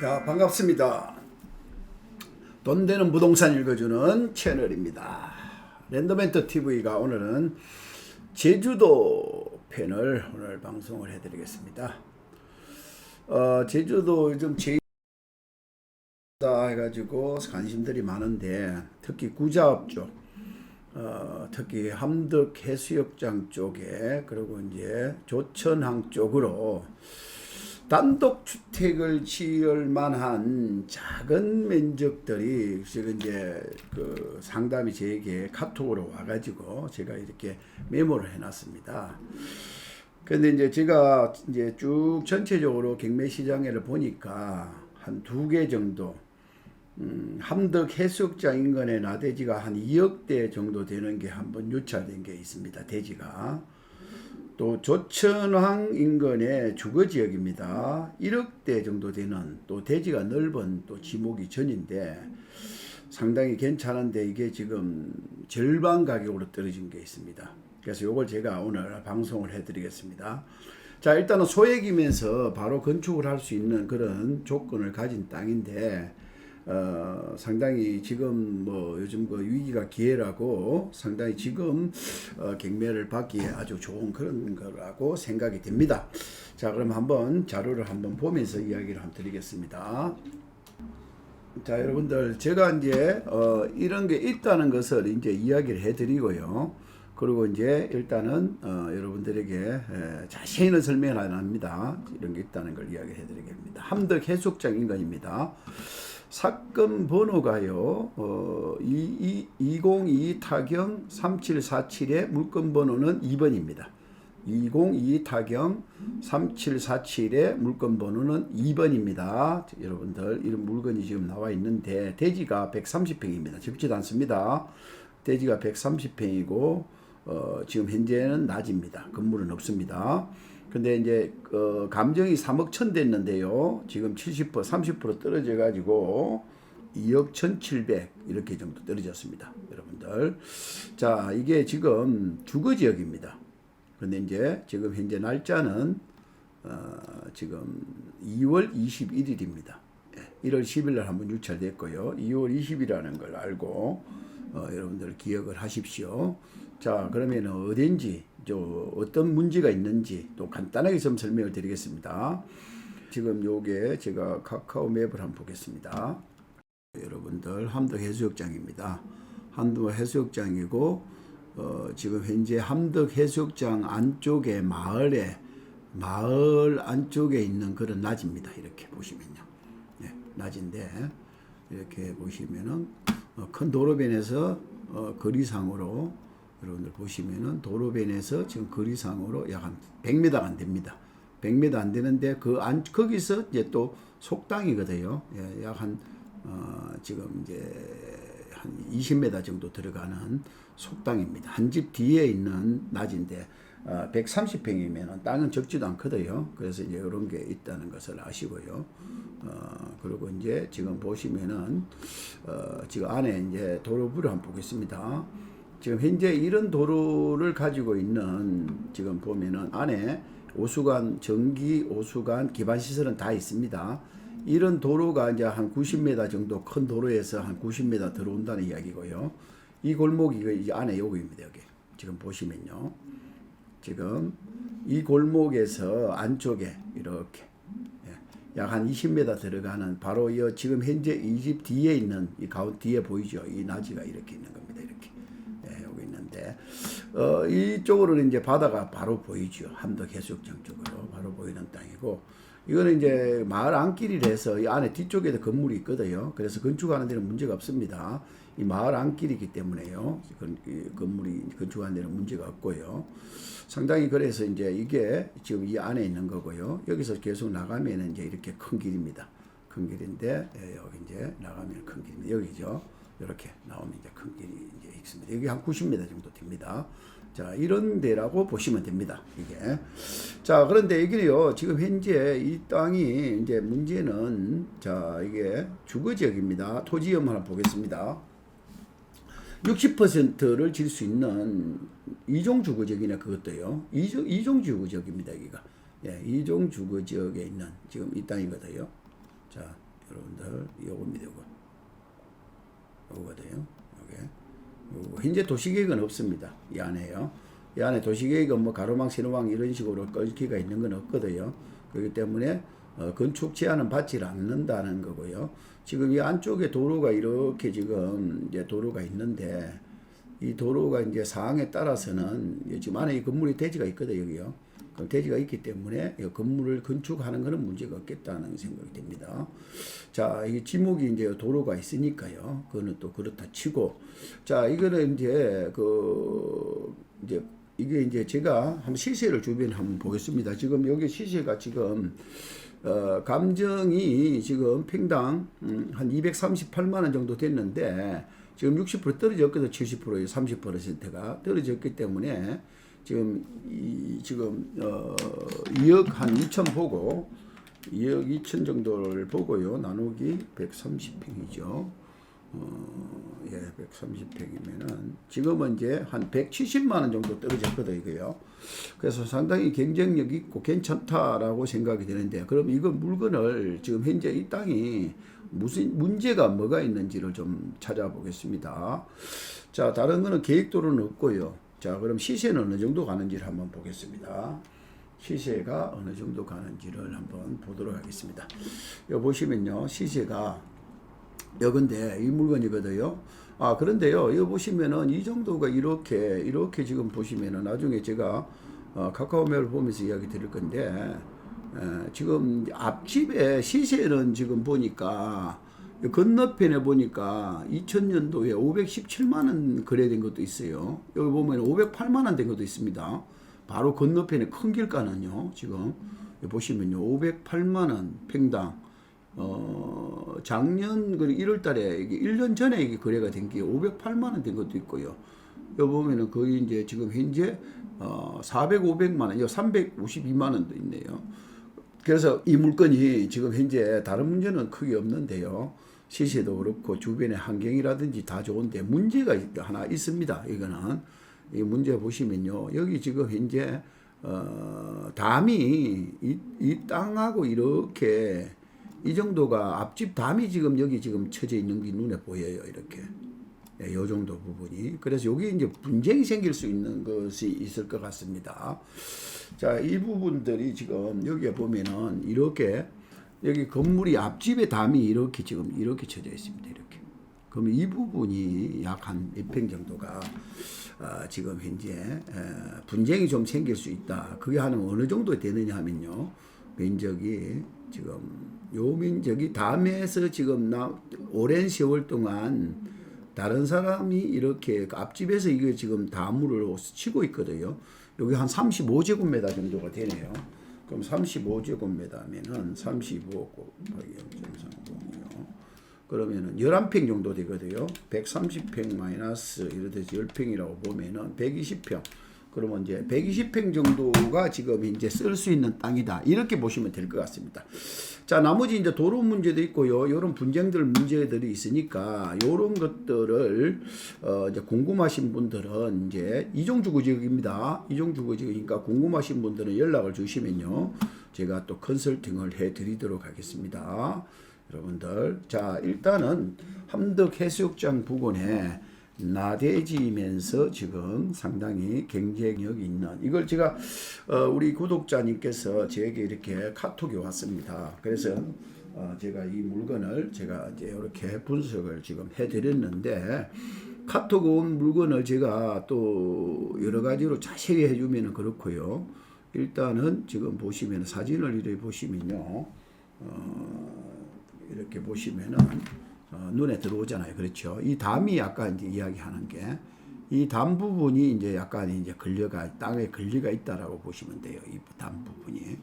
자, 반갑습니다. 돈 되는 부동산 읽어주는 채널입니다. 랜더멘터 TV가 오늘은 제주도 편을 오늘 방송을 해드리겠습니다. 어, 제주도 요즘 제다 해가지고 관심들이 많은데 특히 구자업 쪽, 어, 특히 함덕 해수욕장 쪽에 그리고 이제 조천항 쪽으로 단독 주택을 지을 만한 작은 면적들이 지금 이제 그 상담이 제게 카톡으로 와가지고 제가 이렇게 메모를 해놨습니다. 근데 이제 제가 이제 쭉 전체적으로 경매 시장을 보니까 한 두 개 정도 음, 함덕 해수욕장 인근의 나대지가 한 2억 대 정도 되는 게 한번 유찰된 게 있습니다. 대지가. 또 조천항 인근의 주거 지역입니다. 1억대 정도 되는 또 대지가 넓은 또 지목이 전인데 상당히 괜찮은데 이게 지금 절반 가격으로 떨어진 게 있습니다. 그래서 이걸 제가 오늘 방송을 해드리겠습니다. 자 일단은 소액이면서 바로 건축을 할 수 있는 그런 조건을 가진 땅인데 어, 상당히 지금 뭐 요즘 그 위기가 기회라고 상당히 지금 어, 경매를 받기에 아주 좋은 그런 거라고 생각이 됩니다. 자, 그럼 한번 자료를 한번 보면서 이야기를 한번 드리겠습니다. 자, 여러분들 제가 이제 어, 이런 게 있다는 것을 이제 이야기를 해드리고요. 그리고 이제 일단은 어, 여러분들에게 에, 자세히는 설명을 안 합니다. 이런 게 있다는 걸 이야기해 드리겠습니다. 함덕 해수욕장 인근입니다. 사건 번호가요. 어, 202 타경 3747의 물건 번호는 2번입니다. 202 타경 3747의 물건 번호는 2번입니다. 여러분들 이런 물건이 지금 나와 있는데 대지가 130평입니다. 적지도 않습니다. 대지가 130평이고 어, 지금 현재는 낮입니다. 건물은 없습니다. 근데 이제 어, 감정이 3억 천 됐는데요. 지금 70% 30% 떨어져 가지고 2억 1,700 이렇게 정도 떨어졌습니다. 여러분들. 자, 이게 지금 주거 지역입니다. 근데 이제 지금 현재 날짜는 어, 지금 2월 21일입니다. 예, 1월 10일 날 한번 유찰됐고요. 2월 20일이라는 걸 알고 어, 여러분들 기억을 하십시오. 자, 그러면 어딘지, 저 어떤 문제가 있는지 또 간단하게 좀 설명을 드리겠습니다. 지금 요게 제가 카카오 맵을 한번 보겠습니다. 여러분들 함덕 해수욕장입니다. 함덕 해수욕장이고 어, 지금 현재 함덕 해수욕장 안쪽에 마을에 마을 안쪽에 있는 그런 낮입니다. 이렇게 보시면요. 네, 낮인데 이렇게 보시면은 어, 큰 도로변에서 어, 거리상으로 여러분들 보시면은 도로변에서 지금 거리상으로 약 한 100m 안 됩니다. 100m 안 되는데 그 안 거기서 이제 또 속당이거든요. 예, 약한 어, 지금 이제 한 20m 정도 들어가는 속당입니다. 한 집 뒤에 있는 낮인데 어, 130평이면 땅은 적지도 않거든요. 그래서 이제 이런 게 있다는 것을 아시고요. 어, 그리고 이제 지금 보시면은 어, 지금 안에 이제 도로부를 한번 보겠습니다. 지금 현재 이런 도로를 가지고 있는 지금 보면은 안에 오수관 전기 오수관 기반 시설은 다 있습니다. 이런 도로가 이제 한 90m 정도 큰 도로에서 한 90m 들어온다는 이야기고요. 이 골목이 이제 안에 여기입니다. 여기 지금 보시면요. 지금 이 골목에서 안쪽에 이렇게 예, 약한 20m 들어가는 바로 이 지금 현재 이 집 뒤에 있는 이 가운 뒤에 보이죠? 이 나지가 이렇게 있는 겁니다. 있는데 어, 이쪽으로는 이제 바다가 바로 보이죠. 함덕 해수욕장 쪽으로 바로 보이는 땅이고 이거는 이제 마을 안길이라서 이 안에 뒤쪽에도 건물이 있거든요. 그래서 건축하는 데는 문제가 없습니다. 이 마을 안길이기 때문에요. 건물이 건축하는 데는 문제가 없고요. 상당히 그래서 이제 이게 지금 이 안에 있는 거고요. 여기서 계속 나가면은 이제 이렇게 큰 길입니다. 큰 길인데 예, 여기 이제 나가면 큰 길입니다. 여기죠. 이렇게 나오면 이제 큰 길이 이제 있습니다. 여기 한 90m 정도 됩니다. 자, 이런 데라고 보시면 됩니다. 이게. 자, 그런데 여기요. 지금 현재 이 땅이 이제 문제는 자, 이게 주거 지역입니다. 토지염 하나 보겠습니다. 60%를 질 수 있는 이종 주거 지역이네 그것도요. 이종 이종 주거 지역입니다, 여기가. 예, 이종 주거 지역에 있는 지금 이 땅이거든요. 자, 여러분들 요겁니다 요거 요거거든요. 요게 요거. 현재 도시계획은 없습니다. 이 안에요. 이 안에 도시계획은 뭐 가로망 신호망 이런 식으로 끌기가 있는 건 없거든요. 그렇기 때문에 어, 건축 제한은 받지 않는다는 거고요. 지금 이 안쪽에 도로가 이렇게 지금 이제 도로가 있는데 이 도로가 이제 사항에 따라서는 이 지금 안에 이 건물이 대지가 있거든 여기요. 그럼 대지가 있기 때문에 이 건물을 건축하는 것은 문제가 없겠다는 생각이 듭니다. 자, 이 지목이 이제 도로가 있으니까요. 그거는 또 그렇다 치고, 자, 이거는 이제 그 이제 이게 이제 제가 한번 시세를 주변에 한번 보겠습니다. 지금 여기 시세가 지금 어, 감정이 지금 평당 음, 한 238만 원 정도 됐는데 지금 60% 떨어졌거든 70%에 30%가 떨어졌기 때문에 지금 이 지금 어 2억 한 2천 보고 2억 2천 정도를 보고요 나누기 130평이죠. 어, 예, 130평이면은 지금은 이제 한 170만 원 정도 떨어졌거든 이거요. 그래서 상당히 경쟁력 있고 괜찮다라고 생각이 되는데 그럼 이거 물건을 지금 현재 이 땅이 무슨 문제가 뭐가 있는지를 좀 찾아보겠습니다. 자, 다른 거는 계획도로는 없고요. 자, 그럼 시세는 어느 정도 가는지를 한번 보겠습니다. 시세가 어느 정도 가는지를 한번 보도록 하겠습니다. 여기 보시면요. 시세가 여건데 이 물건이거든요. 아 그런데요. 이거 보시면은 이 정도가 이렇게 이렇게 지금 보시면은 나중에 제가 어, 카카오메일 보면서 이야기 드릴 건데 에, 지금 앞집에 시세는 지금 보니까 이 건너편에 보니까 2000년도에 517만 원 거래된 것도 있어요. 여기 보면 508만 원 된 것도 있습니다. 바로 건너편에 큰 길가는요. 지금 보시면요. 508만 원 평당 어, 작년 그 1월 달에 이게 1년 전에 이게 거래가 된 게 508만 원 된 것도 있고요. 여기 보면은 거의 이제 지금 현재 어, 400, 500만 원, 이 352만 원도 있네요. 그래서 이 물건이 지금 현재 다른 문제는 크게 없는데요. 시세도 그렇고 주변의 환경이라든지 다 좋은데 문제가 있- 하나 있습니다. 이거는 이 문제 보시면요. 여기 지금 현재 어, 담이 이, 이 땅하고 이렇게 이 정도가 앞집 담이 지금 여기 지금 쳐져 있는 게 눈에 보여요. 이렇게. 예, 요 정도 부분이. 그래서 여기 이제 분쟁이 생길 수 있는 것이 있을 것 같습니다. 자, 이 부분들이 지금 여기에 보면은 이렇게 여기 건물이 앞집에 담이 이렇게 지금 이렇게 쳐져 있습니다. 이렇게. 그러면 이 부분이 약 한 몇 평 정도가 아, 지금 현재 에, 분쟁이 좀 생길 수 있다. 그게 한 어느 정도 되느냐 하면요. 면적이 지금 요 면적이 담에서 지금 나 오랜 세월 동안 다른 사람이 이렇게 그 앞집에서 이거 지금 다물을 치고 있거든요. 여기 한 35제곱미터 정도가 되네요. 그럼 35제곱미터면은 35 곱하기 0.30이요. 그러면은 11평 정도 되거든요. 130평 마이너스 이렇듯이 10평이라고 보면은 120평. 그러면 이제 120평 정도가 지금 이제 쓸 수 있는 땅이다. 이렇게 보시면 될 것 같습니다. 자, 나머지 이제 도로 문제도 있고요. 이런 분쟁들 문제들이 있으니까 이런 것들을 어 이제 궁금하신 분들은 이제 이종주 구직입니다. 이종주 구직이니까 궁금하신 분들은 연락을 주시면요. 제가 또 컨설팅을 해 드리도록 하겠습니다. 여러분들 자 일단은 함덕 해수욕장 부근에 나대지면서 지금 상당히 경쟁력이 있는 이걸 제가 어, 우리 구독자님께서 제게 이렇게 카톡이 왔습니다. 그래서 어, 제가 이 물건을 제가 이제 이렇게 분석을 지금 해드렸는데 카톡 온 물건을 제가 또 여러 가지로 자세히 해주면 그렇고요. 일단은 지금 보시면 사진을 이렇게 보시면요. 어, 이렇게 보시면은 어, 눈에 들어오잖아요. 그렇죠. 이 담이 아까 이제 이야기하는 게 이 담 부분이 이제 약간 이제 걸려가 땅에 걸려가 있다라고 보시면 돼요. 이 담 부분이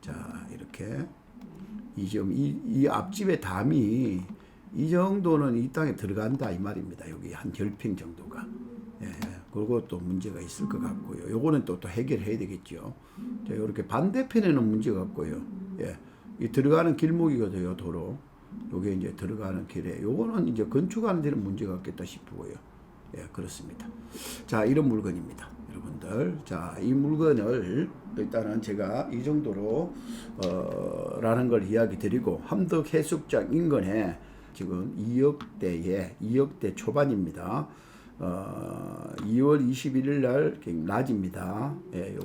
자 이렇게 이좀이 이 앞집의 담이 이 정도는 이 땅에 들어간다 이 말입니다. 여기 한 10평 정도가. 예. 그리고 또 문제가 있을 것 같고요. 요거는 또, 또 해결해야 되겠죠. 자, 이렇게 반대편에는 문제가 없고요. 예. 이 들어가는 길목이거든요, 도로. 요게 이제 들어가는 길에 요거는 이제 건축하는 데는 문제가 없겠다 싶고요. 예, 그렇습니다. 자, 이런 물건입니다. 여러분들. 자, 이 물건을 일단은 제가 이 정도로 어, 라는 걸 이야기 드리고 함덕 해수욕장 인근에 지금 2억대에 2억대 초반입니다. 어, 2월 21일 날 낮입니다. 예, 요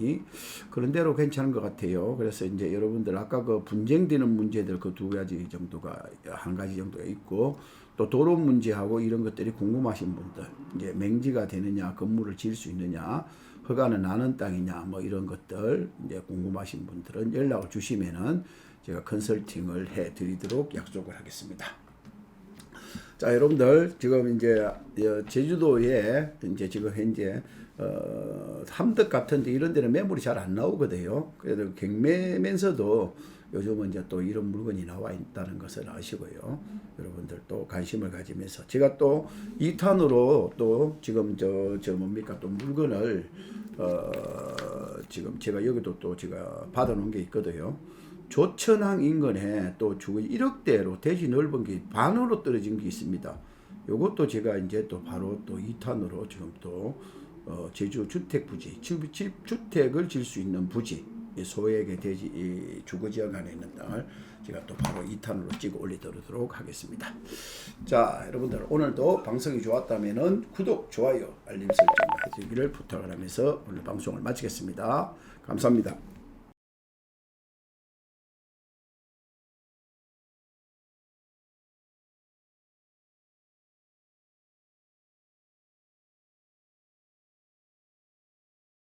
물건이 그런대로 괜찮은 것 같아요. 그래서 이제 여러분들 아까 그 분쟁되는 문제들 그 두 가지 정도가 한 가지 정도가 있고 또 도로 문제하고 이런 것들이 궁금하신 분들 이제 맹지가 되느냐 건물을 지을 수 있느냐 허가는 나는 땅이냐 뭐 이런 것들 이제 궁금하신 분들은 연락을 주시면은 제가 컨설팅을 해 드리도록 약속을 하겠습니다. 자, 여러분들 지금 이제 어, 제주도에 이제 지금 현재 어, 함덕 같은데 이런 데는 매물이 잘 안 나오거든요. 그래도 경매면서도 요즘은 이제 또 이런 물건이 나와 있다는 것을 아시고요. 여러분들 또 관심을 가지면서 제가 또 2탄으로 또 지금 저, 저 뭡니까 또 물건을 어, 지금 제가 여기도 또 제가 받아놓은 게 있거든요. 조천항 인근에 또 주거 1억대로 대지 넓은 게 반으로 떨어진 게 있습니다. 요것도 제가 이제 또 바로 또 2탄으로 지금 또 어, 제주 주택 부지, 집, 집 주택을 질 수 있는 부지, 이 소액의 대지 이 주거 지역 안에 있는 땅을 제가 또 바로 2탄으로 찍어 올리도록 하겠습니다. 자, 여러분들 오늘도 방송이 좋았다면은 구독, 좋아요, 알림 설정 해주기를 부탁을 하면서 오늘 방송을 마치겠습니다. 감사합니다.